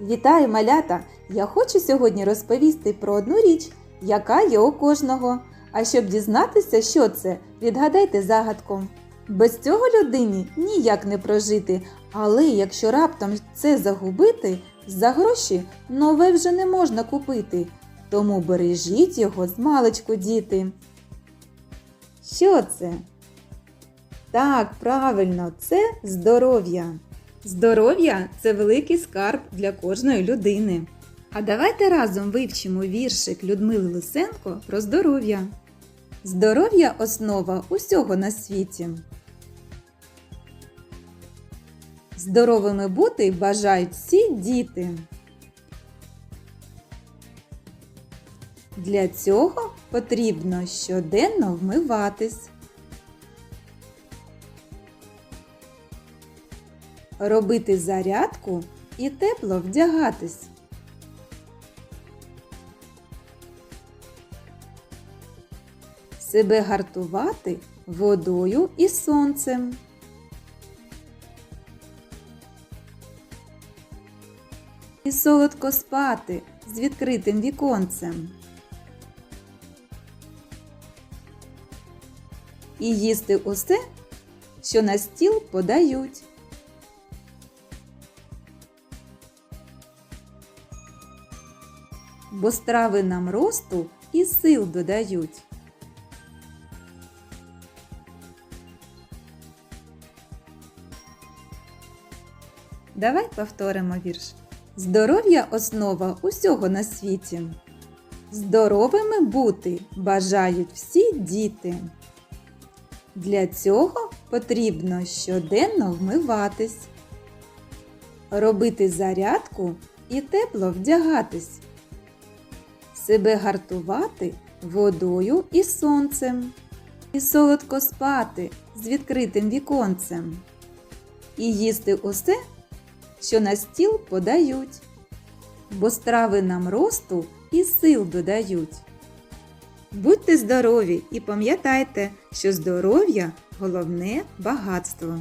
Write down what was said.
Вітаю, малята! Я хочу сьогодні розповісти про одну річ, яка є у кожного. А щоб дізнатися, що це, відгадайте загадку. Без цього людині ніяк не прожити, але якщо раптом це загубити, за гроші нове вже не можна купити. Тому бережіть його з маличку, діти. Що це? Так, правильно, це здоров'я. Здоров'я це великий скарб для кожної людини. А давайте разом вивчимо віршик Людмили Лисенко про здоров'я. Здоров'я основа усього на світі. Здоровими бути бажають всі діти. Для цього потрібно щоденно вмиватись. Робити зарядку і тепло вдягатись. Себе гартувати водою і сонцем. І солодко спати з відкритим віконцем. І їсти усе, що на стіл подають. Бо страви нам росту і сил додають. Давай повторимо вірш. Здоров'я основа усього на світі. Здоровими бути бажають всі діти. Для цього потрібно щоденно вмиватись, робити зарядку і тепло вдягатись себе гартувати водою і сонцем, і солодко спати з відкритим віконцем, і їсти усе, що на стіл подають, бо страви нам росту і сил додають. Будьте здорові і пам'ятайте, що здоров'я головне багатство.